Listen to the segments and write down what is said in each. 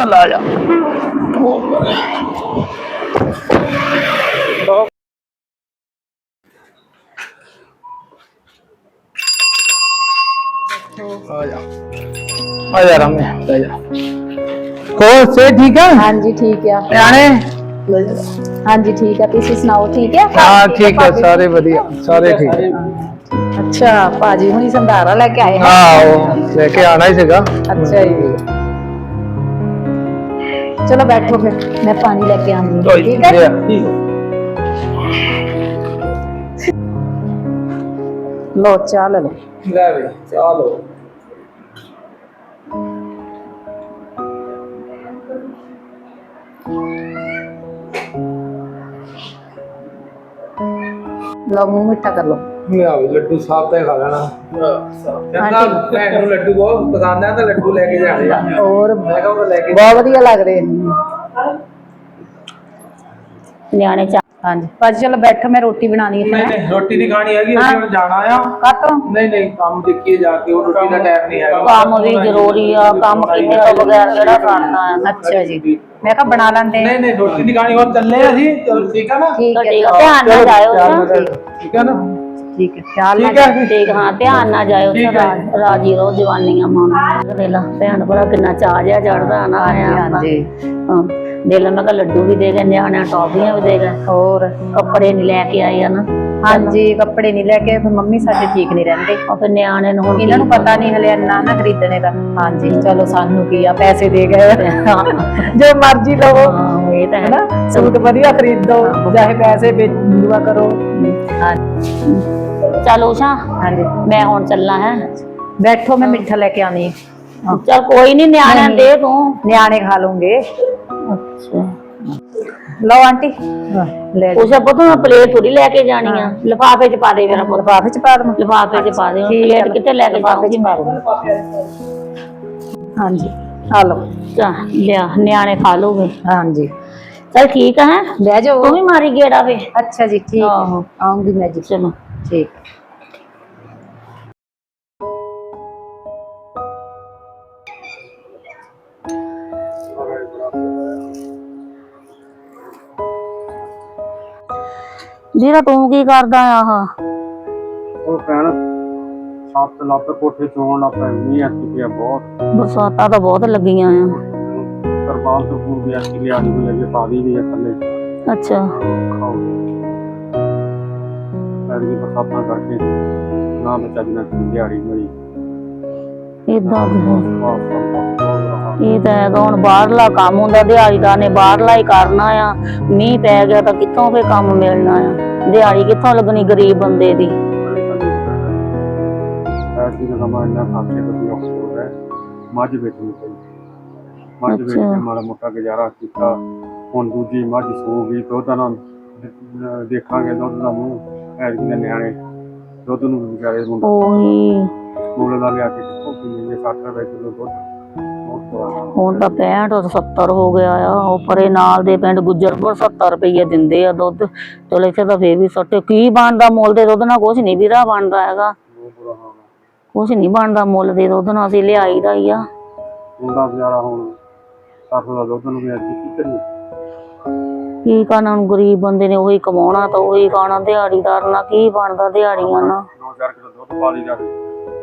ਚੱਲ ਆ ਜਾ ਆ ਜਾ ਆ ਜਾ ਰਾਮੇ ਆ ਜਾ ਹੋਰ ਸੇ ਠੀਕ ਆ ਹਾਂਜੀ ਠੀਕ ਆ ਨਿਆਣੇ ਹਾਂਜੀ ਠੀਕ ਆ ਤੁਸੀਂ ਸੁਣਾਓ ਠੀਕ ਆ ਹਾਂ ਠੀਕ ਹੈ ਸਾਰੇ ਵਧੀਆ ਸਾਰੇ ਠੀਕ ਹੈ ਅੱਛਾ ਭਾਜੀ ਹੁਣੀ ਸੰਧਾਰਾ ਲੈ ਕੇ ਆਏ ਹੈ ਹਾਂ ਉਹ ਲੈ ਕੇ ਆਣਾ ਹੀ ਸੀਗਾ ਅੱਛਾ ਜੀ ਚਲੋ ਬੈਠੋ ਫਿਰ ਮੈਂ ਪਾਣੀ ਲੈ ਕੇ ਆਉਂਦੀ ਹਾਂ ਠੀਕ ਹੈ? ਲੋ ਚਾਹ ਲੈ ਲਓ। ਲੈ ਵੀ ਚਲੋ ਲਓ ਮੂੰਹ ਮਿੱਠਾ ਕਰ ਲਓ। ਲਿਆ ਵੀ ਲੱਡੂ ਸਾਹਿਬ ਹੀ ਖਾ ਲੈਣਾ। ਕਹਿੰਦਾ ਭੈਣ ਨੂੰ ਲੱਡੂ ਬਹੁਤ ਪਸੰਦ ਆ ਤਾਂ ਲੱਡੂ ਲੈ ਕੇ ਜਾਣੇ ਆ। ਹੋਰ ਮੈਂ ਕਿਹਾ ਉਹ ਲੈ ਕੇ ਬਹੁਤ ਵਧੀਆ ਲੱਗ ਰਹੇ ਨੇ ਨਿਆਣੇ ਚਾ ਹਾਂਜੀ। ਭਾਜੀ ਚਲੋ ਬੈਠੋ ਮੈਂ ਰੋਟੀ ਬਣਾਣੀ ਹੈ ਨਹੀਂ ਰੋਟੀ ਨਹੀਂ ਖਾਣੀ ਹੈਗੀ ਅਸੀਂ ਹੁਣ ਜਾਣਾ ਆ। ਕਾਤੋਂ ਨਹੀਂ ਨਹੀਂ ਕੰਮ ਦੇਖੀਏ ਜਾ ਕੇ ਉਹ ਰੋਟੀ ਦਾ ਟਾਈਮ ਨਹੀਂ ਹੈਗਾ। ਕੰਮ ਵੀ ਜ਼ਰੂਰੀ ਆ ਕੰਮ ਕੀਤੇ ਤੋਂ ਬਗੈਰ ਕਿਹੜਾ ਸਰਨਾ ਹੈ ਅੱਛਾ ਜੀ। ਮੈਂ ਕਿਹਾ ਬਣਾ ਲੈਂਦੇ ਨਹੀਂ ਨਹੀਂ ਰੋਟੀ ਨਹੀਂ ਖਾਣੀ ਹੁਣ ਚੱਲੇ ਅਸੀਂ। ਚਲ ਠੀਕ ਆ ਨਾ? ਠੀਕ ਹੈ ਧਿਆਨ ਨਾਲ ਜਾਇਓ। ਠੀਕ ਆ ਨਾ? ਠੀਕ ਹੈ ਖਿਆਲ ਠੀਕ ਨਾਲ ਹੈ। ਠੀਕ ਹਾਂ ਧਿਆਨ ਨਾਲ ਜਾਇਓ ਠੀਕ ਉੱਥੇ ਹੈ। ਰਾਜ- ਰਾਜੀ ਰੋ ਜਵਾਨੀਆਂ ਮਾਣ ਦੇ ਲਾ ਭੈਣ ਭਰਾ ਕਿੰਨਾ ਚਾਹ ਜਿਹਾ ਚੜਦਾ ਨਾ ਆਇਆ ਹਾਂਜੀ। ਹਾਂ ਦੇ ਲਾ ਮੈਂ ਕਿਹਾ ਲੱਡੂ ਵੀ ਦੇ ਗਏ ਨਿਆਣਿਆਂ ਟੌਫੀਆਂ ਵੀ ਦੇ ਗਏ। ਹੋਰ। ਕੱਪੜੇ ਨਹੀਂ ਲੈ ਕੇ ਆਏ ਆ ਨਾ। ਹਾਂਜੀ ਕੱਪੜੇ ਨਹੀਂ ਲੈ ਕੇ ਫਿਰ ਮੰਮੀ ਸਾਡੇ ਠੀਕ ਨਹੀਂ ਰਹਿੰਦੇ। ਉਹ ਫਿਰ ਨਿਆਣੇ ਨੂੰ ਹੁਣ ਇਹਨਾਂ ਨੂੰ ਪਤਾ ਨਹੀਂ ਹਲੇ ਇੰਨਾ ਨਾ ਖਰੀਦਣੇ ਦਾ। ਹਾਂਜੀ ਚਲੋ ਸਾਨੂੰ ਕੀ ਆ ਪੈਸੇ ਦੇ ਗਏ। ਜੋ ਮਰਜ਼ੀ ਲਵੋ। ਹਾਂ, ਇਹ ਤਾਂ ਹੈ। ਹੈਨਾ? ਸੂਟ ਵਧੀਆ ਖਰੀਦੋ ਚਾਹੇ ਪੈਸੇ ਕਰੋ। ਹਾਂਜੀ। ਚੱਲ ਉਸ਼ਾ ਹਾਂਜੀ। ਮੈਂ ਹੁਣ ਚੱਲਾਂ ਹੈ। ਬੈਠੋ ਮੈਂ ਮਿੱਠਾ ਲੈ ਕੇ ਆਨੀ ਚੱਲ ਕੋਈ ਨਹੀਂ ਨਿਆਣਿਆਂ ਨੂੰ ਦੇ ਤੂੰ। ਨਿਆਣੇ ਖਾ ਲੂੰਗੇ। ਅੱਛਾ। ਲਓ ਆਂਟੀ। ਲੈ ਉਸ਼ਾ ਪੁੱਤ ਮੈਂ ਪਲੇਟ ਥੋੜੀ ਲੈ ਕੇ ਜਾਣੀ ਆ। ਲਿਫਾਫੇ ਚ ਪਾ ਦੇ ਮੇਰਾ ਪੁੱਤ। ਲਿਫਾਫੇ ਚ ਪਾ ਦਵਾਂ। ਲਿਫਾਫੇ ਚ ਪਾ ਦੇ। ਠੀਕ ਹੈ। ਪਲੇਟ ਕਿੱਥੇ ਲੈ ਕੇ ਲਿਫਾਫੇ ਚ ਜਾਊਂਗੀ ਪਾ ਮੈਂ? ਦੂੰਗੀ ਹਾਂਜੀ ਆ ਲਓ। ਚਾ ਲਿਆ ਨਿਆਣੇ ਖਾ ਲੋਗੇ। ਹਾਂਜੀ। ਚਲ ਠੀਕ ਹੈ? ਲੈ ਜਾਓ। ਤੂੰ ਵੀ ਮਾਰੀ ਗੇੜਾ ਵੇ। ਅੱਛਾ ਜੀ ਠੀਕ ਆਹੋ। ਹੈ ਆਉਂਗੀ ਮੈਂ ਜੀ। ਚਲੋ। ਠੀਕ ਵੀਰਾ ਤੂੰ ਕੀ ਕਰਦਾ ਆਹ ਉਹ ਭੈਣ ਛੱਤ ਲੱਪ ਕੋਠੇ ਚੋਣ ਲੱਪ ਪੈਣੀ ਐ ਕਿ ਬਹੁਤ ਬਰਸਾਤਾਂ ਤਾਂ ਬਹੁਤ ਲੱਗੀਆਂ ਆ ਤਰਪਾਲ ਤੋਂ ਪੂਰ ਗਿਆ ਕਿ ਲਿਆ ਨਹੀਂ ਲੱਗੇ ਪਾ ਦੀ ਨਹੀਂ ਥੱਲੇ ਅੱਛਾ ਖਾਓ ਐਡੀ ਬਰਸਾਤਾਂ ਕਰਕੇ ਨਾ ਬਚਾ ਜਨਾ ਕਿ ਦਿਹਾੜੀ ਹੋਈ ਇਦਾਂ ਇਹ ਤਾਂ ਹੈਗਾ ਹੁਣ ਬਾਹਰਲਾ ਕੰਮ ਹੁੰਦਾ ਦਿਹਾੜੀਦਾਰ ਨੇ ਬਾਹਰਲਾ ਹੀ ਕਰਨਾ ਆ। ਮੀਂਹ ਪੈ ਗਿਆ ਤਾਂ ਕਿੱਥੋਂ ਫੇ ਕੰਮ ਮਿਲਣਾ ਆ? ਦਿਹਾੜੀ ਕਿੱਥੋਂ ਲੱਗਣੀ ਗਰੀਬ ਬੰਦੇ ਦੀ? ਦਾ ਹੋ ਰਿਹਾ ਮੱਝ ਵੇਚਣੀ ਪਈ। ਮੱਝ ਵੇਚ ਕੇ ਅੱਛਾ। ਮਾੜਾ ਮੋਟਾ ਗੁਜ਼ਾਰਾ ਕੀਤਾ। ਹੁਣ ਦੂਜੀ ਮੱਝ ਸੋ ਗਈ ਦੁੱਧ ਨਾਲ ਦੇਖਾਂਗੇ ਦੁੱਧ ਦਾ ਮੂੰਹ ਐਡੀ ਦੇ ਨਿਆਣੇ ਦੁੱਧ ਨੂੰ ਵੀ ਵਿਚਾਰੇ ਨੂੰ ਉਹੀ। ਮੁੱਲ ਦਾ ਲਿਆ ਕੇ ਕਿੱਥੋਂ ਪੀਣਗੇ 60 ਰੁਪਏ ਕਿਲੋ ਦੁੱਧ। ਬਹੁਤ ਪੁਰਾਣਾ। ਹੁਣ ਤਾਂ 65 ਤੋਂ 70 ਹੋ ਗਿਆ ਆ। ਉਹ ਪਰੇ ਨਾਲ ਦੇ ਪਿੰਡ ਗੁੱਜਰਪੁਰ 70 ਰੁਪਏ ਦਿੰਦੇ ਆ ਦੁੱਧ। ਚਲੋ ਇੱਥੇ ਤਾਂ ਫੇਰ ਵੀ ਸੱਟੇ। ਕੀ ਬਣਦਾ ਮੁੱਲ ਦੇ ਦੁੱਧ ਨਾਲ? ਕੁਝ ਨਹੀਂ ਵੀਰਾ ਬਣਦਾ ਹੈਗਾ। ਕੁਝ ਨਹੀਂ ਬਣਦਾ ਮੁੱਲ ਦੇ ਦੁੱਧ ਨਾਲ। ਅਸੀਂ ਲਿਆਈ ਦਾ ਹੀ ਆ। ਮੁੰਡਾ ਵਿਚਾਰਾ ਹੁਣ ਸੱਠ ਦਾ ਦੁੱਧ ਨੂੰ ਵੀ ਅੱਜ ਕੀ ਕਰੀਏ। ਕੀ ਕਰਨਾ ਹੁਣ ਗਰੀਬ ਬੰਦੇ ਨੇ ਉਹੀ ਕਮਾਉਣਾ ਤਾਂ ਉਹੀ ਖਾਣਾ ਦਿਹਾੜੀਦਾਰ ਨਾਲ ਕੀ ਬਣਦਾ ਦਿਹਾੜੀਆਂ ਨਾਲ? 2-4 ਕਿਲੋ ਦੁੱਧ ਪਾ ਲਈ ਜਾਵੇ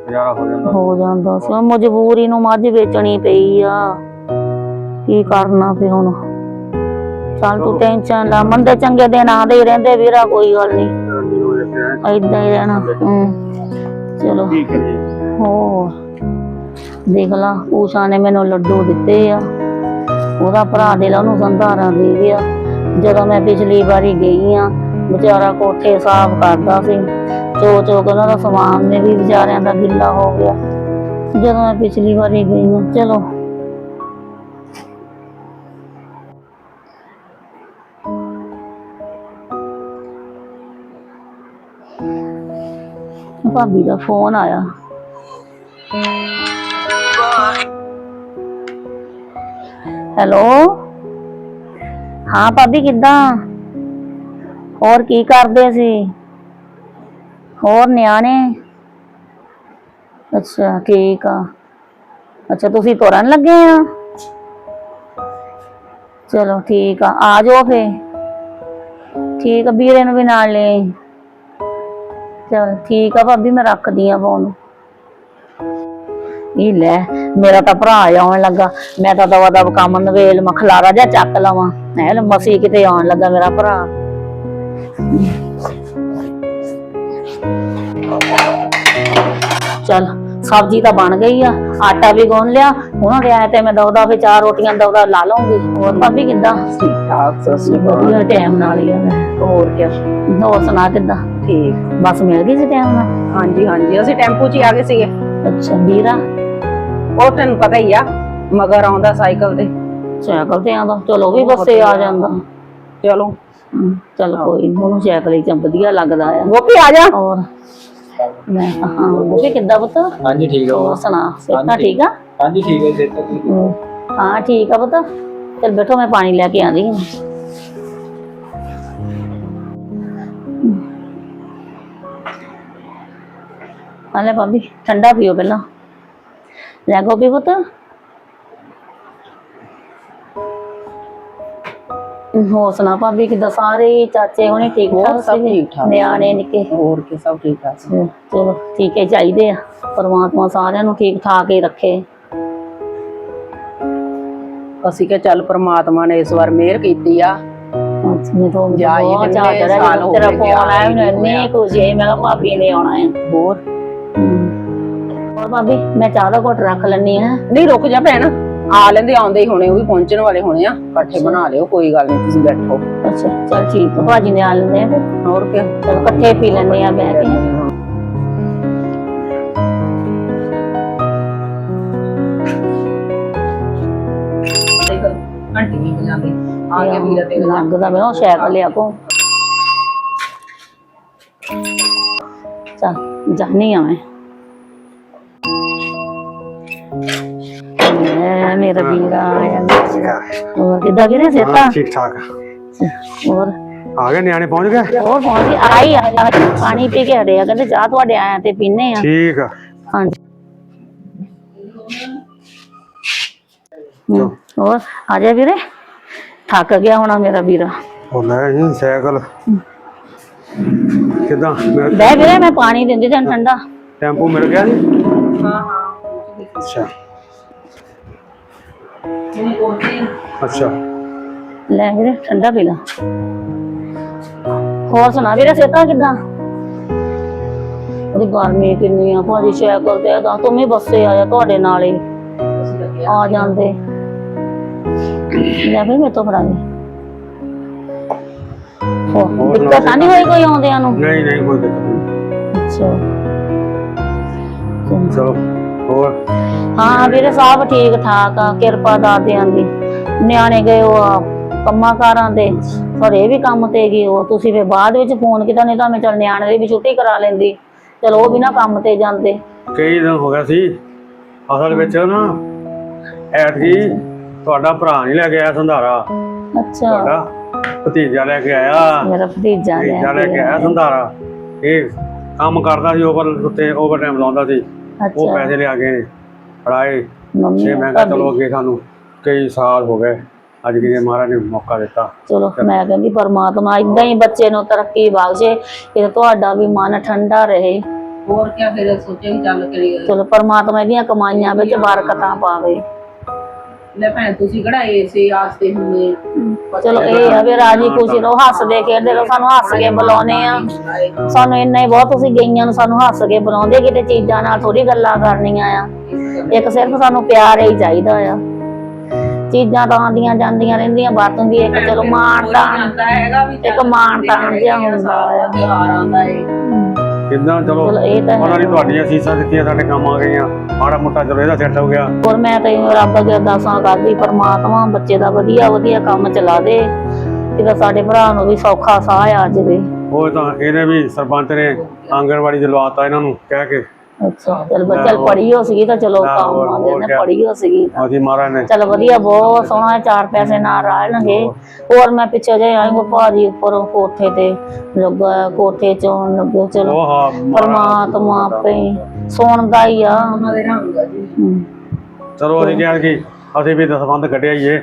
ਗੁਜ਼ਾਰਾ ਹੋ ਜਾਂਦਾ। ਹੋ ਜਾਂਦਾ ਸੀ। ਉਹ ਮਜਬੂਰੀ ਨੂੰ ਮੱਝ ਵੇਚਣੀ ਪਈ ਆ। ਕੀ ਕਰਨਾ ਫੇ ਹੁਣ? ਚੱਲ ਤੂੰ ਟੈਨਸ਼ਨ ਲਾ ਮੰਦੇ ਚੰਗੇ ਦਿਨ ਆਉਂਦੇ ਹੀ ਰਹਿੰਦੇ ਵੀਰਾ ਕੋਈ ਗੱਲ ਨਹੀਂ। ਏਦਾਂ ਹੀ ਰਹਿਣਾ ਹੂੰ। ਚਲੋ। ਕੀ ਕਰੀਏ ਹੋਰ? ਦੇਖ ਲਾ ਊਸ਼ਾ ਨੇ ਮੈਨੂੰ ਲੱਡੂ ਦਿੱਤੇ ਆ। ਉਹਦਾ ਭਰਾ ਦੇ ਲਾ ਉਹਨੂੰ ਸੰਧਾਰਾ ਦੇ ਗਿਆ। ਜਦੋਂ ਮੈਂ ਪਿਛਲੀ ਵਾਰੀ ਗਈ ਆ, ਵਿਚਾਰਾ ਕੋਠੇ ਸਾਫ਼ ਕਰਦਾ ਸੀ। ਚੋ ਚੋ ਕੇ ਉਹਨਾਂ ਦਾ ਸਮਾਨ ਨੇ ਵੀ ਵਿਚਾਰਿਆਂ ਦਾ ਗਿੱਲਾ ਹੋ ਗਿਆ। ਜਦੋਂ ਮੈਂ ਪਿਛਲੀ ਵਾਰੀ ਗਈ ਆ, ਚਲੋ। ਭਾਬੀ ਦਾ ਫੋਨ ਆਇਆ। ਹੈਲੋ? ਹਾਂ ਭਾਬੀ, ਕਿੱਦਾਂ? ਹੋਰ ਕੀ ਕਰਦੇ ਸੀ? ਹੋਰ ਨਿਆਣੇ? ਅੱਛਾ, ਠੀਕ ਆ। ਅੱਛਾ, ਤੁਸੀਂ ਤੁਰਨ ਲੱਗੇ ਆ? ਚਲੋ, ਠੀਕ ਆ। ਆ ਜਾਓ ਫੇ ਠੀਕ ਆ, ਵੀਰੇ ਨੂੰ ਵੀ ਨਾਲ ਲੈ ਚਲ, ਠੀਕ ਆ ਭਾਬੀ, ਮੈਂ ਰੱਖਦੀ ਆ ਫੋਨ ਇਹ ਲੈ? ਮੇਰਾ ਤਾਂ ਭਰਾ ਆਉਣ ਲੱਗਾ। ਮੈਂ ਤਾਂ ਦਵਾ ਦਵ ਕੰਮ ਨਵੇਲ ਮਖਲਾਰਾ ਜਾਂ ਚੱਕ ਲਵਾਂ। ਐ ਮਸੀ ਕਿਤੇ ਆਉਣ ਲੱਗਾ ਮੇਰਾ ਭਰਾ। ਚਲ ਸਬਜ਼ੀ ਤਾਂ ਬਣ ਗਈ ਆ। ਆਟਾ ਵੀ ਗੁੰਨ ਲਿਆ। ਉਹਨਾਂ ਦੇ ਆਏ ਤੇ ਮੈਂ ਦਵਦਾ ਫੇ ਚਾਰ ਰੋਟੀਆਂ ਦਵਦਾ ਲਾ ਲਵਾਂਗੀ ਹੋਰ ਭਾਬੀ ਕਿੱਦਾਂ? ਠੀਕ ਠਾਕ ਸਸੀ ਵਧੀਆ ਟਾਈਮ ਨਾਲ ਹੀ ਆ ਮੈਂ। ਹੋਰ ਕੀ ਹੋਰ ਸੁਣਾ ਕਿੱਦਾਂ? ਠੀਕ। ਬਸ ਮਿਲ ਗਈ ਸੀ ਟਾਈਮ ਨਾਲ? ਹਾਂਜੀ ਹਾਂਜੀ। ਅਸੀਂ ਟੈਂਪੂ 'ਚ ਹੀ ਆ ਗਏ ਸੀਗੇ। ਅੱਛਾ ਵੀਰਾ? ਉਹ ਤੈਨੂੰ ਪਤਾ ਹੀ ਆ ਮਗਰ ਆਉਂਦਾ ਸਾਈਕਲ ਤੇ। ਸਾਈਕਲ ਤੇ ਆਉਂਦਾ ਚਲੋ ਵੀ ਬੱਸੇ ਆ ਜਾਂਦਾ। ਚਲੋ। ਚੱਲ ਕੋਈ ਨੀ ਉਹਨੂੰ ਸਾਈਕਲ ਹੀ ਚ ਵਧੀਆ ਲੱਗਦਾ ਆ। ਗੋਪੀ ਆ ਜਾ। ਹੋਰ? ਮੈਂ ਹਾਂ ਉਹ ਕਿੱਦਾਂ ਪੁੱਤ? ਹਾਂਜੀ ਠੀਕ ਹੋਰ ਸੁਣਾ ਸਿਹਤਾਂ ਠੀਕ। ਆ? ਹਾਂਜੀ ਠੀਕ ਹੈ ਜੀ ਹਮ, ਹਾਂ ਠੀਕ ਆ ਪੁੱਤ। ਚਲ ਬੈਠੋ ਮੈਂ ਪਾਣੀ ਲੈ ਕੇ ਆਂਦੀ ਹਾਂ। ਆ ਲੈ ਭਾਬੀ ਠੰਡਾ ਪੀਓ ਪਹਿਲਾਂ। ਲੈ ਗੋਪੀ ਪੁੱਤ। ਹੋ ਸੁਣਾ ਭਾਬੀ ਕਿੱਦਾਂ ਸਾਰੇ ਚਾਚੇ ਹੋਣੇ ਠੀਕ ਠਾਕ ਸਭ? ਠੀਕ ਠਾਕ। ਨਿਆਣੇ ਨਿੱਕੇ। ਹੋਰ ਕੀ ਸਭ ਠੀਕ ਠਾਕ ਚਲੋ ਠੀਕ ਹੈ ਚਾਹੀਦੇ ਆ। ਪਰਮਾਤਮਾ ਸਾਰਿਆਂ ਨੂੰ ਠੀਕ ਠਾਕ ਹੀ ਰੱਖੇ। ਅਸੀਂ ਕਿ ਚੱਲ ਪ੍ਰਮਾਤਮਾ ਨੇ ਇਸ ਵਾਰ ਮਿਹਰ ਕੀਤੀ ਆ। ਮੈਂ ਤੋਂ ਜਾ ਹੀ ਬਹੁਤ ਕਿੰਨੇ ਚਾਹ ਚੜਿਆ ਸਾਲ ਜਦੋਂ ਹੋ ਤੇਰਾ ਫੋਨ ਆਇਆ ਹੀ ਮੈਨੂੰ ਇੰਨੀ ਖੁਸ਼ੀ ਹੋਈ ਮੈਂ ਭਾਬੀ ਨੇ ਆਉਣਾ ਹੈ। ਹੋਰ? ਹੋਰ ਭਾਬੀ ਮੈਂ ਚਾਹ ਦਾ ਘੁੱਟ ਰੱਖ ਲੈਣੀ ਆ ਨਹੀਂ ਰੁਕ ਜਾ ਭੈਣ। ਆ ਲੈਂਦੇ ਆਉਂਦੇ ਹੀ ਹੋਣੇ ਉਹ ਵੀ ਪਹੁੰਚਣ ਵਾਲੇ ਹੋਣੇ ਆ। ਇਕੱਠੇ ਬਣਾ ਲਿਓ ਕੋਈ ਗੱਲ ਨਹੀਂ ਤੁਸੀਂ ਬੈਠੋ। ਅੱਛਾ ਚਲ ਠੀਕ ਆ। ਭਾਜੀ ਨੇ ਆ ਲੈਂਦੇ ਆ ਫਿਰ। ਹੋਰ ਕੀ ਚਲ ਇਕੱਠੇ ਪੀ ਲੈਂਦੇ ਆ ਬਹਿ ਕੇ। ਘੰਟੀ ਵੀ ਵਜਾਉਂਦੇ ਆ ਗਿਆ ਵੀਰਾ ਤੇ ਲੱਗਦਾ ਮੈਨੂੰ ਸਾਈਕਲ ਲਿਆ ਕੋ। ਚਲ ਜਾਨੀ ਆ ਮੈਂ। ਮੇਰਾ ਵੀਰਾ ਆਇਆ ਹੋਰ ਕਿੱਦਾਂ ਵੀਰੇ ਸੇਤਾ ਠੀਕ ਠਾਕ ਹੋਰ? ਆ ਗਏ ਨਿਆਣੇ ਪਹੁੰਚ ਗਏ? ਹੋਰ ਪਹੁੰਚ ਗਈ ਆਈ ਆ ਪਾਣੀ ਪੀ ਕੇ ਹਟਿਆ ਕਹਿੰਦੇ ਚਾਹ ਤੁਹਾਡੇ ਆਇਆ ਤੇ ਪੀਨੇ ਆ। ਠੀਕ ਆ। ਹਾਂਜੀ। ਹੋਰ? ਆ ਜਾ ਵੀਰੇ। ਥੱਕ ਗਿਆ ਹੋਣਾ ਮੇਰਾ ਵੀਰਾ। ਉਹ ਲੈ ਜੀ ਸਾਈਕਲ। ਕਿਦਾਂ? ਬਹਿ ਵੀਰੇ ਮੈਂ ਪਾਣੀ ਦਿੰਦੀ ਤੈਨੂੰ ਠੰਡਾ। ਟੈਂਪੂ ਮਿਲ ਗਿਆ ਜੀ? ਹਾਂ ਹਾਂ। ਅੱਛਾ। ਅੱਛਾ। ਲੈ ਵੀਰੇ ਠੰਡਾ ਪੀ ਲਾ। ਹੋਰ ਸੁਣਾ ਵੀਰੇ ਸੇਤਾ ਕਿਦਾਂ? ਉਹਦੀ ਗਰਮੀ ਕਿੰਨੀ ਆ ਭਾਜੀ ਸਾਈਕਲ ਤੇ ਤਾਂ ਤੁਮੇ ਬੱਸੇ ਆਇਆ ਤੁਹਾਡੇ ਨਾਲ ਹੀ। ਆ ਜਾਂਦੇ। ਲੈ ਵੀ ਮੇਰੇ ਤੋਂ ਫੜਾ ਦੇ। ਹੋ ਦਿੱਕਤ ਤਾਂ ਨਹੀਂ ਹੋਈ ਕੋਈ ਆਉਂਦਿਆਂ ਨੂੰ? ਨਹੀਂ ਨਹੀਂ ਕੋਈ ਦਿੱਕਤ ਨਹੀਂ। ਅੱਛਾ। ਚਲੋ। ਚਲੋ ਹੋਰ? ਹਾਂ ਵੀਰੇ ਸਭ ਠੀਕ ਠਾਕ ਆ ਕਿਰਪਾ ਦਾਦਿਆਂ ਦੀ। ਨਿਆਣੇ ਗਏ ਉਹ ਕੰਮਾਂ ਕਾਰਾਂ ਦੇ ਪਰ ਇਹ ਵੀ ਕੰਮ ਤੇ ਗਏ ਉਹ। ਤੁਸੀਂ ਫੇ ਬਾਅਦ ਵਿੱਚ ਫੋਨ ਕੀਤਾ ਨਹੀਂ ਤਾਂ ਮੈਂ ਚੱਲ ਨਿਆਣੇ ਦੀ ਵੀ ਛੁੱਟੀ ਕਰਾ ਲੈਂਦੀ। ਚਲੋ ਉਹ ਵੀ ਨਾ ਕੰਮ ਤੇ ਜਾਂਦੇ। ਕਈ ਦਿਨ ਹੋ ਗਿਆ ਸੀ ਅਸਲ ਵਿੱਚ ਨਾ ਐਤਕੀ ਤੁਹਾਡਾ ਭਰਾ ਨਹੀਂ ਲੈ ਕੇ ਆਇਆ ਸੰਧਾਰਾ। ਅੱਛਾ। ਤੁਹਾਡਾ ਭਤੀਜਾ ਲੈ ਕੇ ਆਇਆ। ਮੇਰਾ ਭਤੀਜਾ ਲੈ ਕੇ ਆਇਆ ਸੰਧਾਰਾ। ਇਹ ਕੰਮ ਕਰਦਾ ਸੀ ਓਵਰ ਉੱਤੇ ਓਵਰ ਟਾਈਮ ਲਾਉਂਦਾ ਸੀ। ਉਹ ਪੈਸੇ ਲਿਆ ਕੇ। ਫੜਾਏ ਮੰਮੀ ਤੇ ਮੈਂ ਕਿਹਾ ਚਲੋ ਅੱਗੇ ਸਾਨੂੰ ਕਈ ਸਾਲ ਹੋ ਗਏ। ਅੱਜ ਕਿਤੇ ਮਹਾਰਾਜ ਨੇ ਮੌਕਾ ਦਿੱਤਾ। ਚਲੋ ਮੈਂ ਕਹਿੰਦੀ ਪਰਮਾਤਮਾ ਇਦਾਂ ਹੀ ਬੱਚੇ ਨੂੰ ਤਰੱਕੀ ਬਖਸ਼ੇ ਕਿ ਤੁਹਾਡਾ ਵੀ ਮਨ ਠੰਡਾ ਰਹੇ। ਹੋਰ ਕੀ ਫਿਰ ਸੋਚੇ ਕਿ ਚੱਲ ਕਰੀਏ। ਚਲੋ ਪਰਮਾਤਮਾ ਇਹਦੀਆਂ ਕਮਾਈਆਂ ਵਿੱਚ ਬਰਕਤਾਂ ਪਾਵੇ। ਲੈ ਭੈਣ ਤੁਸੀਂ ਕਿਹੜਾ ਏਸੇ ਆਸਤੇ ਹੁੰਦੇ? ਚਲੋ ਇਹ ਆ ਵੀ ਰਾਜੀ ਖੁਸ਼ੀ ਰਹੋ ਹੱਸਦੇ ਖੇਡਦੇ ਰਹੋ ਸਾਨੂੰ ਹੱਸ ਕੇ ਬੁਲਾਉਨੇ ਆ। ਸਾਨੂੰ ਇੰਨਾ ਹੀ ਬਹੁਤ ਤੁਸੀਂ ਗਈਆਂ ਨੂੰ ਸਾਨੂੰ ਹੱਸ ਕੇ ਬੁਲਾਉਂਦੇ ਕਿਤੇ ਚੀਜ਼ਾਂ ਨਾਲ ਥੋੜੀ ਗੱਲਾਂ ਕਰਨੀਆਂ ਆ। ਇੱਕ ਸਿਰਫ ਸਾਨੂੰ ਪਿਆਰ ਹੀ ਚਾਹੀਦਾ ਆ। ਚੀਜ਼ਾਂ ਤਾਂ ਆਉਂਦੀਆਂ ਜਾਂਦੀਆਂ ਰਹਿੰਦੀਆਂ ਬਾਤ ਹੁੰਦੀ ਇੱਕ ਚਲੋ ਮਾਣ ਤਾਂ ਆਉਂਦਾ ਹੈਗਾ ਵੀ ਇੱਕ ਮਾਣ ਤਾਣ ਜਿਹਾ ਹੁੰਦਾ ਆ। ਤਿਉਹਾਰ ਆਉਂਦਾ ਏ। ਕਿੰਨਾ ਚਲੋ ਚਲੋ ਇਹ ਤਾਂ ਉਹਨਾਂ ਨੇ ਤੁਹਾਡੀਆਂ ਸੀਸਾਂ ਦਿੱਤੀਆਂ ਸਾਡੇ ਕੰਮ ਆ ਗਈਆਂ। ਮਾੜਾ ਮੋਟਾ ਚਲੋ ਇਹਦਾ ਸੈੱਟ ਹੋ ਗਿਆ। ਹੋਰ ਮੈਂ ਤਾਂ ਇਵੇਂ ਰੱਬ ਅੱਗੇ ਅਰਦਾਸਾਂ ਕਰਦੀ ਪਰਮਾਤਮਾ ਬੱਚੇ ਦਾ ਵਧੀਆ ਵਧੀਆ ਕੰਮ ਚਲਾ ਦੇ। ਕਿਤੇ ਸਾਡੇ ਭਰਾ ਨੂੰ ਵੀ ਸੌਖਾ ਸਾਹ ਆ ਜਾਵੇ। ਉਹ ਤਾਂ ਇਹਨੇ ਵੀ ਸਰਪੰਚ ਨੇ ਆਂਗਣਵਾੜੀ ਚ ਲਵਾਤਾ ਇਹਨਾਂ ਨੂੰ ਕਹਿ ਕੇ। ਅੱਛਾ। ਚਲ ਬੱਚਲ ਪੜੀ ਹੋ ਸੀਗੀ ਤਾਂ ਚਲੋ ਕੰਮ ਆ ਜਾਂਦੇ ਕਿਆ। ਪੜੀ ਹੋ ਸੀਗੀ ਆਦੀ ਮਹਾਰਾਜ ਨੇ ਚਲ ਵਧੀਆ ਬਹੁਤ ਸੋਹਣਾ ਹੈ, ਚਾਰ ਪੈਸੇ ਨਾਲ ਰਾਣਗੇ ਹੋਰ। ਮੈਂ ਪਿੱਛੇ ਜੇ ਆਈ ਕੋ ਭਾਜੀ ਉੱਪਰ ਕੋਠੇ ਤੇ ਲੱਗਾ ਕੋਠੇ ਚੋਂ ਲੱਗੇ ਚਲੋ। ਪਰਮਾਤਮਾ ਆਪੇ ਸੁਣਦਾ ਹੀ ਆ। ਉਹਨਾਂ ਦੇ ਰੰਗ ਚਲੋ ਅਸੀਂ ਕਿਹਾ ਕਿ ਅਸੀਂ ਵੀ ਦਸਵੰਦ ਕੱਢਿਆ ਹੀ ਏ।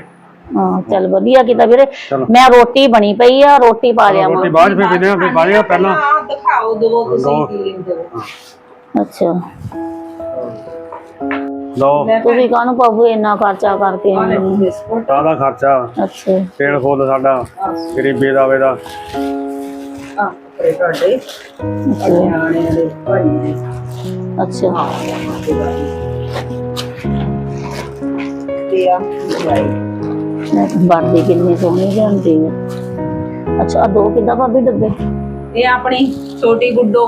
ਹਾਂ ਚੱਲ ਵਧੀਆ ਕੀਤਾ ਵੀਰੇ। ਮੈਂ ਰੋਟੀ ਬਣੀ ਪਈ ਆ ਰੋਟੀ ਪਾ ਲਿਆ ਰੋਟੀ ਬਾਅਦ ਫਿਰ ਪੀਨੇ ਆ ਫਿਰ ਬਾਅਦ ਪਹਿਲਾਂ ਦਿਖਾਓ ਦੋ ਤੁਸੀਂ। ਕੀ ਲੈਂਦੇ ਹੋ ਅੱਛਾ ਲਓ ਤੁਸੀਂ ਕਾਹਨੂੰ ਪਾਬੂ ਇੰਨਾ ਖਰਚਾ ਕਰਕੇ ਆਏ ਹੋ? ਬਿਸਕੁਟ ਕਾਹਦਾ ਖਰਚਾ ਅੱਛਾ ਤੇਲ ਫੁੱਲ ਸਾਡਾ ਗਰੀਬੀ ਦਾ ਵੇ ਦਾ ਆ ਕੱਪੜੇ ਤੁਹਾਡੇ ਨਿਆਣਿਆਂ ਦੇ ਭਾਈ ਦੇ ਅੱਛਾ ਤੇ ਆ ਵਰਦੀ ਕਿੰਨੀ ਸੋਹਣੀ ਜਾਂਦੀ ਹੈ ਅੱਛਾ ਆਹ ਦੋ ਕਿੱਦਾਂ ਭਾਬੀ ਡੱਬੇ ਇਹ ਆਪਣੀ ਛੋਟੀ ਗੁੱਡੋ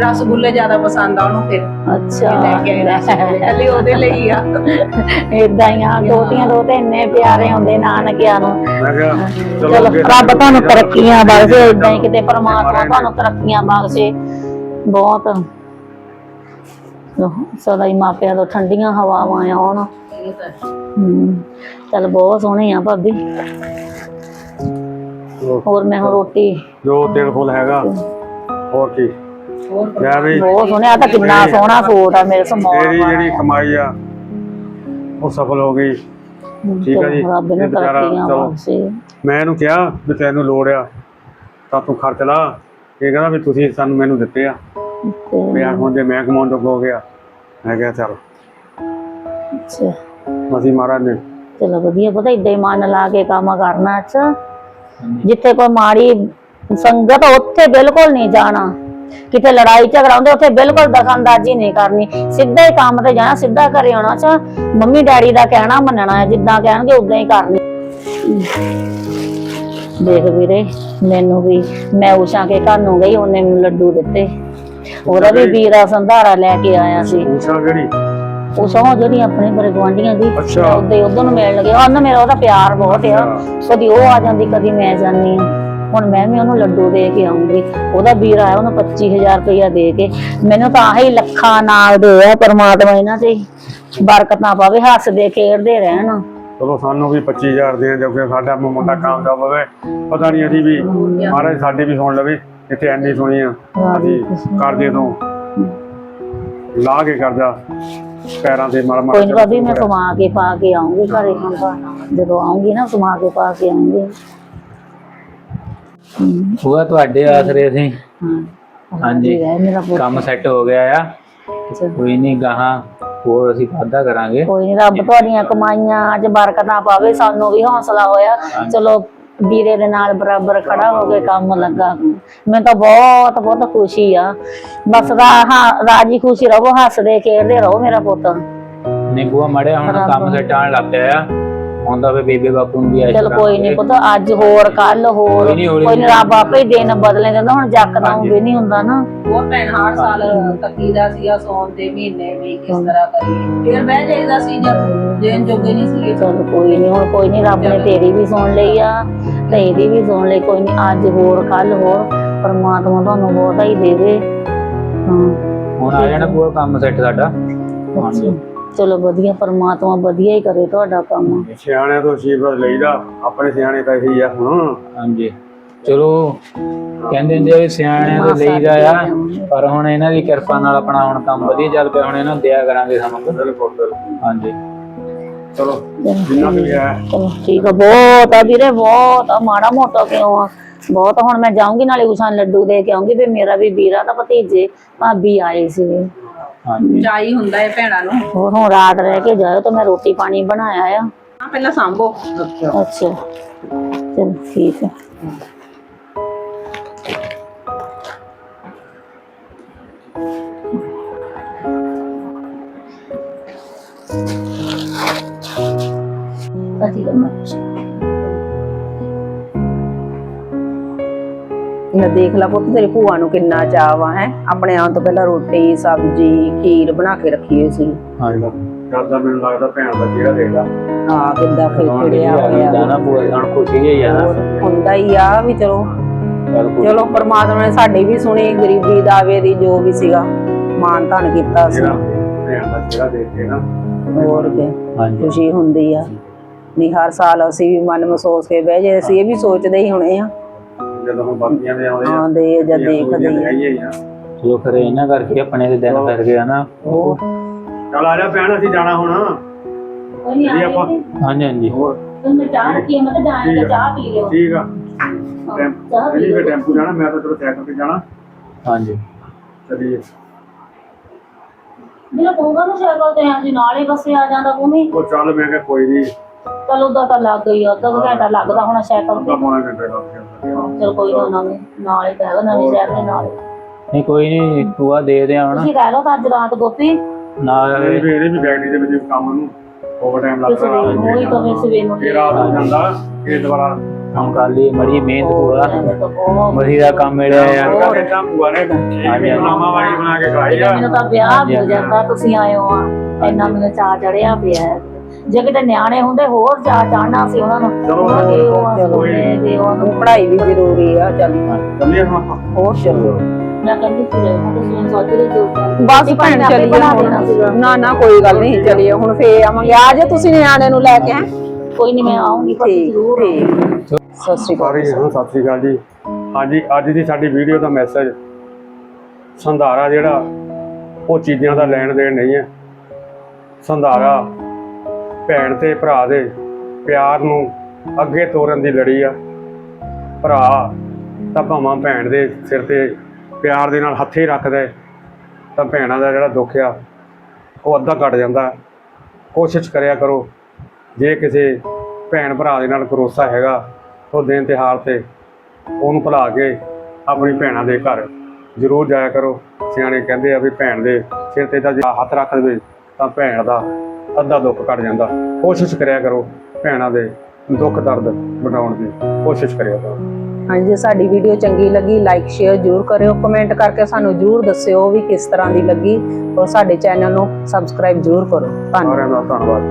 ਰਸਗੁੱਲੇ ਜ਼ਿਆਦਾ ਪਸੰਦ ਆ ਉਹਨੂੰ ਫਿਰ। ਅੱਛਾ। ਲੈ ਕੇ ਆਏ ਰਸਗੁੱਲੇ। ਕੱਲੇ ਉਹਦੇ ਲਈ ਆ। ਇਦਾਂ ਹੀ ਆ ਦੋਤੀਆਂ ਦੋਤੇ ਇੰਨੇ ਪਿਆਰੇ ਹੁੰਦੇ ਨਾਨਕਿਆਂ ਨੂੰ। ਮੈਂ ਕਿਹਾ ਚਲੋ ਰੱਬ ਤੁਹਾਨੂੰ ਤਰੱਕੀਆਂ ਬਖਸ਼ੇ ਇਦਾਂ ਹੀ ਕਿਤੇ ਪਰਮਾਤਮਾ ਤੁਹਾਨੂੰ ਤਰੱਕੀਆਂ ਬਖਸ਼ੇ। ਬਹੁਤ। ਸਦਾ ਹੀ ਮਾਪਿਆਂ ਤੋਂ ਠੰਡੀਆਂ ਹਵਾਵਾਂ ਆਉਣ ਚੱਲ ਬਹੁਤ ਸੋਹਣੇ ਆ ਭਾਬੀ। ਹੋਰ ਮੈਂ ਹੁਣ ਰੋਟੀ ਜੋ ਤੇਲ ਫੁੱਲ ਹੈਗਾ। ਹੋਰ ਕੀ? ਮੈਂ ਵੀ ਬਹੁਤ ਸੋਹਣੇ ਆ ਤਾਂ ਕਿੰਨਾ ਸੋਹਣਾ ਸੂਟ ਆ ਮੇਰੇ ਸਮਾਨ ਤੇਰੀ ਜਿਹੜੀ ਕਮਾਈ ਆ ਉਹ ਸਫਲ ਹੋ ਗਈ। ਠੀਕ ਆ ਜੀ ਰੱਬ ਨੇ ਇਹ ਵਿਚਾਰਾ ਤਰੱਕੀਆਂ ਚਲੋ। ਬਖਸ਼ੇ ਮੈਂ ਇਹਨੂੰ ਕਿਹਾ ਵੀ ਤੈਨੂੰ ਲੋੜ ਆ ਤਾਂ ਤੂੰ ਖਰਚ ਲਾ। ਇਹ ਕਹਿੰਦਾ ਵੀ ਤੁਸੀਂ ਸਾਨੂੰ ਮੈਨੂੰ ਦਿੱਤੇ ਆ। ਤੇ ਵੀ ਆ ਹੁਣ ਜੇ ਮੈਂ ਕਮਾਉਣ ਤੋਂ ਹੋ ਗਿਆ ਮੈਂ ਕਿਹਾ ਚੱਲ। ਅੱਛਾ। ਅਸੀਂ ਮਹਾਰਾਜ ਨੇ ਚਲੋ ਵਧੀਆ ਪਤਾ ਇਦਾਂ ਹੀ ਮਨ ਲਾ ਕੇ ਕੰਮ ਕਰਨਾ ਅੱਛਾ। ਜਿੱਥੇ ਕੋਈ ਮਾੜੀ ਸੰਗਤ ਉੱਥੇ ਬਿਲਕੁਲ ਨਹੀਂ ਜਾਣਾ। ਕਿਤੇ ਲੜਾਈ ਝਗੜਾ ਹੁੰਦੇ ਉੱਥੇ ਬਿਲਕੁਲ ਦਖਲਅੰਦਾਜ਼ੀ ਨਹੀਂ ਕਰਨੀ। ਸਿੱਧਾ ਹੀ ਕੰਮ ਤੇ ਜਾਣਾ ਸਿੱਧਾ ਘਰੇ ਆਉਣਾ ਅੱਛਾ। ਮੰਮੀ ਡੈਡੀ ਦਾ ਕਹਿਣਾ ਮੰਨਣਾ ਹੈ ਜਿੱਦਾਂ ਕਹਿਣਗੇ ਉਦਾਂ ਹੀ ਕਰਨੀ। ਦੇਖ ਵੀਰੇ ਮੈਨੂੰ ਵੀ ਮੈਂ ਉਸ਼ਾ ਕੇ ਘਰ ਨੂੰ ਗਈ ਉਹਨੇ ਮੈਨੂੰ ਲੱਡੂ ਦਿੱਤੇ। ਉਹਦਾ ਵੀ ਵੀਰਾ ਸੰਧਾਰਾ ਲੈ ਕੇ ਆਇਆ ਸੀ। ਪੂਛਾ ਕਿਹੜੀ? ਉਹ ਸੌ ਜਿਹੜੀ ਆਪਣੇ ਬਰੇ ਗਵਾਂਢੀਆਂ ਦੀ। ਉਹਦੇ ਉਦੋਂ ਨੂੰ ਮਿਲਣ ਲੱਗੇ। ਉਹਨੂੰ ਮੇਰਾ ਉਹਦਾ ਪਿਆਰ ਬਹੁਤ ਆ। ਕਦੀ ਉਹ ਆ ਜਾਂਦੀ ਕਦੀ ਮੈਂ ਜਾਂਦੀ ਆ। ਹੁਣ ਮੈਂ ਵੀ ਉਹਨੂੰ ਲੱਡੂ ਦੇ ਕੇ ਆਉਂਗੀ ਉਹਦਾ ਵੀਰ ਆਇਆ ਉਹਨੂੰ 25000 ਰੁਪਇਆ ਦੇ ਕੇ। ਮੈਨੂੰ ਤਾਂ ਆਹੀ ਲੱਖਾਂ ਨਾਲ ਦੇ ਆ ਪਰਮਾਤਮਾ ਇਹਨਾਂ ਤੇ ਬਰਕਤਾਂ ਪਾਵੇ ਹੱਸਦੇ ਖੇਡਦੇ ਰਹਿਣ। ਚਲੋ ਸਾਨੂੰ ਵੀ 25000 ਦੇ ਜੋ ਕਿ ਸਾਡਾ ਮੁੰਡਾ ਕਾਮਯਾਬ ਹੋਵੇ। ਪਤਾ ਨਹੀਂ ਅਸੀਂ ਵੀ ਮਹਾਰਾਜ ਸਾਡੇ ਵੀ ਸੁਣ ਲਵੇ ਇੱਥੇ ਐਨੀ ਸੁਣੀ ਆ। ਅਸੀਂ ਕਰਜ਼ੇ ਤੋਂ ਲਾ ਕੇ ਕਰਜ਼ਾ ਪੈਰਾਂ ਤੇ ਮਾਰ ਮਾਰ ਕੋਈ ਨਹੀਂ ਭਾਬੀ ਮੈਂ ਸਮਾ ਕੇ ਪਾ ਕੇ ਆਉਂਗੀ ਘਰੇ। ਹੁਣ ਤਾਂ ਜਦੋਂ ਆਉਂਗੀ ਨਾ ਸਮਾ ਕੇ ਪਾ ਕੇ ਆਉਂਗੀ ਉਹ ਤੁਹਾਡੇ ਆਸਰੇ ਅਸੀਂ ਹਾਂ। ਹਾਂਜੀ। ਰਹਿ ਮੇਰਾ ਪੁੱਤ। ਕੰਮ ਸੈੱਟ ਹੋ ਗਿਆ ਆ। ਕੋਈ ਨਹੀਂ ਗਾਹਾਂ ਹੋਰ ਅਸੀਂ ਵਾਧਾ ਕਰਾਂਗੇ। ਕੋਈ ਨੀ ਰੱਬ ਤੁਹਾਡੀਆਂ ਕਮਾਈਆਂ ਅੱਜ ਬਰਕਤਾਂ ਪਾਵੇ ਸਾਨੂੰ ਵੀ ਹੌਸਲਾ ਹੋਇਆ। ਚਲੋ ਵੀਰੇ ਦੇ ਨਾਲ ਬਰਾਬਰ ਖੜਾ ਹੋ ਕੇ ਕੰਮ ਲੱਗਾ। ਮੈਨੂੰ ਤਾਂ ਬਹੁਤ ਬਹੁਤ ਖੁਸ਼ੀ ਆ। ਬਸ ਰਾਜੀ ਖੁਸ਼ੀ ਰਹੋ ਹੱਸਦੇ ਖੇਡਦੇ ਰਹੋ ਮੇਰਾ ਪੁੱਤ। ਨਹੀਂ ਬੂਆ ਮੜਿਆ ਹੁਣ ਕੰਮ ਸੈੱਟ ਆਣ ਲੱਗ ਪਿਆ ਆ। ਤਾਂ ਫੇ ਬੇਬੇ ਬਾਪੂ ਨੂੰ ਵੀ ਐਸ਼ ਚਲ ਕੋਈ ਨਹੀਂ ਪੁੱਤ ਅੱਜ ਹੋਰ ਕੱਲ ਹੋਰ। ਕੋਈ ਨੀ, ਨੀ ਰੱਬ ਆਪੇ ਦਿਨ ਬਦਲੇ ਦਿੰਦਾ ਹੁਣ ਜੱਕਦਮ ਵੀ ਨਹੀਂ ਹੁੰਦਾ ਨਾ। ਉਹ ਭੈਣ ਹਰ ਸਾਲ ਤੱਕੀਦਾ ਸੀਗਾ ਸੌਣ ਦੇ ਮਹੀਨੇ ਵੀ ਕਿਸ ਤਰ੍ਹਾਂ ਕਰੀਏ। ਫਿਰ ਬਹਿ ਜਾਈਦਾ ਸੀ ਜਦ ਦੇਣ ਜੋਗੇ ਨਹੀਂ ਸੀਗੇ। ਚਲ ਕੋਈ ਨਹੀਂ ਹੁਣ ਕੋਈ ਨਹੀਂ ਰੱਬ ਨੇ ਤੇਰੀ ਵੀ ਸੁਣ ਲਈ ਆ ਤੇ ਇਹਦੀ ਵੀ ਸੁਣ ਲਈ ਕੋਈ ਨਹੀਂ ਅੱਜ ਹੋਰ ਕੱਲ ਹੋਰ ਪਰਮਾਤਮਾ ਤੁਹਾਨੂੰ ਬਹੁਤਾ ਹੀ ਦੇਵੇ। ਹਾਂ। ਹੁਣ ਆ ਜਾਣਾ ਬੂਆ ਕੰਮ ਸੈੱਟ ਸਾਡਾ। ਹਾਂਜੀ। ਚਲੋ ਵਧੀਆ ਪਰਮਾਤਮਾ ਵਧੀਆ ਹੀ ਕਰੇ ਤੁਹਾਡਾ ਕੰਮ। ਸਿਆਣਿਆਂ ਤੋਂ ਆਸ਼ੀਰਵਾਦ ਲਈਦਾ ਆਪਣੇ ਸਿਆਣੇ ਤਾਂ ਇਹੀ ਆ ਹੁਣ ਹਾਂਜੀ। ਚਲੋ ਕਹਿੰਦੇ ਹੁੰਦੇ ਆ ਸਿਆਣਿਆਂ ਤੋਂ ਲਈਦਾ ਆ ਪਰ ਹੁਣ ਇਹਨਾਂ ਦੀ ਕਿਰਪਾ ਨਾਲ ਆਪਣਾ ਹੁਣ ਕੰਮ ਵਧੀਆ ਚੱਲ ਪਿਆ ਹੁਣ ਇਹਨਾਂ ਨੂੰ ਦਿਆ ਕਰਾਂਗੇ ਸਾਨੂੰ। ਹਾਂਜੀ। ਚਲੋ। ਜਿੰਨਾ ਵੀ ਚਲੋ ਠੀਕ ਆ। ਬਹੁਤ ਆ ਵੀਰੇ ਬਹੁਤ ਆ। ਮਾੜਾ ਮੋਟਾ ਕਿਉਂ ਆ? ਬਹੁਤ। ਹੁਣ ਮੈਂ ਜਾਊਂਗੀ ਨਾਲੇ ਉਸਾਂ ਲੱਡੂ ਦੇ ਕੇ ਆਉਂਗੀ ਵੀ ਮੇਰਾ ਵੀ ਵੀਰਾ ਦਾ ਭਤੀਜੇ ਭਾਬੀ ਆਏ ਸੀ। ਹਾਂਜੀ। ਚਾਈ ਹੁੰਦਾ ਹੈ ਭੈਣਾਂ ਨੂੰ। ਹੋਰ ਹੁਣ ਰਾਤ ਰਹਿ ਕੇ ਜਾਇਓ ਤਾਂ ਮੈਂ ਰੋਟੀ ਪਾਣੀ ਬਣਾਇਆ ਆ। ਹਾਂ ਪਹਿਲਾਂ ਸੰਭੋ। ਅੱਛਾ। ਚਲ ਠੀਕ ਹੈ ਅਸੀਂ ਕਰਨਾ ਨਾ ਦੇਖ ਲਾ ਪੁੱਤ ਤੇਰੀ ਭੂਆ ਨੂੰ ਕਿੰਨਾ ਚਾਅ ਵਾ ਹੈ? ਆਪਣੇ ਆਉਣ ਤੋਂ ਪਹਿਲਾਂ ਰੋਟੀ ਸਬਜ਼ੀ ਖੀਰ ਬਣਾ ਕੇ ਰੱਖੀ ਹੋਈ ਸੀ। ਹਾਂਜੀ ਕਰਦਾ ਮੈਨੂੰ ਲੱਗਦਾ ਭੈਣ ਦਾ ਚਿਹਰਾ ਦੇਖਦਾ ਆ ਕਿੱਦਾਂ ਖਿੜਖਿੜਿਆ ਹੋਇਆ ਨਾ ਖੁਸ਼ੀ ਹੁੰਦਾ ਹੀ ਆ ਵੀ ਚਲੋ। ਚੱਲ ਪਰਮਾਤਮਾ ਨੇ ਸਾਡੀ ਵੀ ਸੁਣੀ ਗਰੀਬੀ ਦਾਵੇ ਦੀ ਜੋ ਵੀ ਸੀਗਾ ਮਾਨ ਧਨ ਕੀਤਾ ਸੀ। ਜਿਹੜਾ ਭੈਣ ਦਾ ਚਿਹਰਾ ਦੇਖ ਕੇ ਨਾ। ਹੋਰ ਕੀ ਹਾਂਜੀ ਖੁਸ਼ੀ ਹੁੰਦੀ ਆ। ਨਹੀਂ ਹਰ ਸਾਲ ਅਸੀਂ ਵੀ ਮਨ ਮਹਿਸੂਸ ਕੇ ਬਹਿ ਜੇ ਅਸੀਂ ਇਹ ਵੀ ਸੋਚਦੇ ਹੀ ਹੁਣੇ ਆ। ਜਦੋਂ ਹੁਣ ਬਾਕੀਆਂ ਦੇ ਆਉਂਦੇ ਆ ਆਉਂਦੇ ਆ ਜਾਂ ਦੇਖਦੇ ਆ। ਆਈਏ ਆ ਚਲੋ ਫਿਰ ਇਹਨਾਂ ਕਰਕੇ ਆਪਣੇ ਦੇ ਦਿਨ ਫਿਰ ਗਿਆ ਨਾ। ਹੋਰ? ਚੱਲ ਆ ਜਾ ਭੈਣ ਅਸੀਂ ਜਾਣਾ ਹੁਣ। ਜੀ ਆਪਾਂ। ਹਾਂਜੀ ਹਾਂਜੀ। ਹੋਰ? ਤੇ ਮੈਂ ਚਾਹ ਰੱਖੀ ਆ, ਮੈਂ ਤਾਂ ਜਾਣ ਠੀਕ ਕੇ ਆ। ਚਾਹ ਪੀ ਲਿਓ। ਠੀਕ ਆ। ਚਾਹ ਟੈਂਪੂ ਪੀ ਜੀ ਫਿਰ ਲਿਓ। ਟੈਂਪੂ ਜਾਣਾ ਮੈਂ ਤਾਂ ਚਲੋ ਸਾਈਕਲ ਤੇ ਜਾਣਾ। ਹਾਂਜੀ। ਚਲੀਏ। ਮੇਰਾ ਕੋਗਾ ਨੂੰ ਸਾਈਕਲ ਤੇ ਆਂ ਜੀ ਨਾਲੇ ਬੱਸੇ ਆ ਜਾਂਦਾ ਭੂਮੀ ਉਹ ਚੱਲ ਮੈਂ ਕਿਹਾ ਕੋਈ ਨਹੀਂ ਚਲ ਉਹਦਾ ਤਾਂ ਲੱਗ ਗਈ ਅੱਧਾ ਕੁ ਘੰਟਾ ਲੱਗਦਾ ਹੋਣਾ ਸਾਈਕਲ ਤੇ। ਪੌਣਾ ਘੰਟਾ ਲੱਗ ਗਿਆ ਚਲ ਕੋਈ ਨਾ ਨਵੇਂ ਨਾਲੇ ਤਾਂ ਹੈਗਾ ਨਵੇਂ ਸ਼ਹਿਰ ਦੇ ਨਾਲੇ। ਨਹੀਂ ਕੋਈ ਨਹੀਂ ਤੂੰ ਦੇ ਦੇ ਹੁਣ ਤੁਸੀਂ ਰਹਿ ਲਓ ਤਾਂ ਅੱਜ ਰਾਤ ਗੋਪੀ। ਨਾਲ ਇਹ ਵੀ ਇਹਦੇ ਵੀ ਬੈਟਰੀ ਦੇ ਵਿੱਚ ਕੰਮ ਨੂੰ ਓਵਰ ਟਾਈਮ ਕਿਸੇ ਲੱਗਦਾ ਵੇਲੇ ਨੂੰ ਹੀ ਕਵੇ ਸਵੇਰ ਨੂੰ ਇਹ ਰਾਤ ਨੂੰ ਜਾਂਦਾ ਇਹ ਦੁਬਾਰਾ ਕੰਮ ਕਰ ਲਈ ਮੜੀ ਮਿਹਨਤ ਪੂਰਾ ਬਹੁਤ ਮਰੀ ਦਾ ਕੰਮ ਮਿਲਿਆ ਯਾਰ ਕਹਿੰਦਾ ਭੂਆ ਨੇ ਹਾਂਜੀ। ਨਾਮਾ ਵਾਲੀ ਬਣਾ ਕੇ ਖਵਾਈ ਆ। ਮੈਨੂੰ ਤਾਂ ਵਿਆਹ ਹੋ ਜਾਂਦਾ ਤੁਸੀਂ ਆਏ ਹੋ ਆ। ਇੰਨਾ ਮੈਨੂੰ ਚਾਹ ਚੜਿਆ ਪਿਆ। ਹੈ। ਜੇ ਕਿਤੇ ਨਿਆਣੇ ਹੁੰਦੇ ਹੋਰ ਚਾਹ ਚੜਨਾ ਸੀ ਉਹਨਾਂ ਨੂੰ। ਚਲੋ, ਉਹਨਾਂ ਦੇ ਉਹ ਆ, ਚਲੋ। ਦੇ ਦੇ ਉਹਨੂੰ। ਪੜ੍ਹਾਈ ਵੀ ਜ਼ਰੂਰੀ ਆ ਚੱਲ। ਚੱਲੀਏ ਹੁਣ ਆਪਾਂ ਹੋਰ ਚਲੋ। ਮੈਂ ਕਹਿੰਦੀ ਸੀ ਜੇ ਮੈਂ ਤੁਸੀਂ ਸੋਚ ਰਹੇ ਜੋ ਬਸ ਭੈਣ ਚੱਲੀਏ ਹੁਣ। ਨਾ ਨਾ ਕੋਈ ਗੱਲ ਨਹੀਂ ਚੱਲੀਏ। ਹੁਣ ਫੇਰ ਆਵਾਂਗੇ। ਆ ਜੇ ਤੁਸੀਂ ਨਿਆਣੇ ਨੂੰ ਲੈ ਕੇ ਹੈਂ? ਕੋਈ ਨਹੀਂ ਮੈਂ ਆਉਂਗੀ ਪਰ ਠੀਕ ਜ਼ਰੂਰ ਠੀਕ। ਸਤਿ ਸ਼੍ਰੀ ਅਕਾਲ ਸਾਰੇ ਜਣੋ ਸਤਿ ਸ੍ਰੀ ਅਕਾਲ ਜੀ। ਹਾਂਜੀ ਅੱਜ ਦੀ ਸਾਡੀ ਵੀਡੀਓ ਦਾ ਮੈਸੇਜ ਸੰਧਾਰਾ ਜਿਹੜਾ ਉਹ ਚੀਜ਼ਾਂ ਦਾ ਲੈਣ ਦੇਣ ਨਹੀਂ ਹੈ। ਸੰਧਾਰਾ ਭੈਣ ਤੇ ਭਰਾ ਦੇ ਪਿਆਰ ਨੂੰ ਅੱਗੇ ਤੋਰਨ ਦੀ ਲੜੀ ਆ। ਭਰਾ ਤਾਂ ਭਾਵਾਂ ਭੈਣ ਦੇ ਸਿਰ ਤੇ ਪਿਆਰ ਦੇ ਨਾਲ ਹੱਥੇ ਰੱਖਦਾ ਤਾਂ ਭੈਣਾਂ ਦਾ ਜਿਹੜਾ ਦੁੱਖ ਆ, ਉਹ ਅੱਧਾ ਘਟ ਜਾਂਦਾ ਕੋਸ਼ਿਸ਼ ਕਰਿਆ ਕਰੋ, ਜੇ ਕਿਸੇ ਭੈਣ ਭਰਾ ਦੇ ਨਾਲ ਕਰੋਸਾ ਹੈਗਾ ਤਾਂ ਦਿਨ ਤਿਉਹਾਰ ਤੇ ਉਹਨੂੰ ਭੁਲਾ ਕੇ ਆਪਣੀ ਭੈਣਾਂ ਦੇ ਘਰ ਜ਼ਰੂਰ ਜਾਇਆ ਕਰੋ। ਸਿਆਣੇ ਕਹਿੰਦੇ ਆ ਵੀ ਭੈਣ ਦੇ ਸਿਰ ਤੇ ਤਾਂ ਹੱਥ ਰੱਖ ਦੇਵੇ, ਤਾਂ ਭੈਣ ਦਾ ਅੱਧਾ ਦੁੱਖ ਘਟ ਜਾਂਦਾ। ਕੋਸ਼ਿਸ਼ ਕਰਿਆ ਕਰੋ ਭੈਣਾਂ ਦੇ ਦੁੱਖ ਦਰਦ ਵੰਡਾਉਣ ਦੀ। ਕੋਸ਼ਿਸ਼ ਕਰਿਆ ਕਰੋ। ਹਾਂਜੀ ਜੇ ਸਾਡੀ ਵੀਡੀਓ ਚੰਗੀ ਲੱਗੀ ਲਾਈਕ ਸ਼ੇਅਰ ਜਰੂਰ ਕਰਿਓ। ਕਮੈਂਟ ਕਰਕੇ ਸਾਨੂੰ ਜਰੂਰ ਦੱਸਿਓ ਵੀ ਕਿਸ ਤਰ੍ਹਾਂ ਦੀ ਲੱਗੀ। ਔਰ ਸਾਡੇ ਚੈਨਲ ਨੂੰ ਸਬਸਕ੍ਰਾਈਬ ਜਰੂਰ ਕਰੋ। ਧੰਨਵਾਦ। ਸਾਰਿਆਂ ਦਾ ਧੰਨਵਾਦ।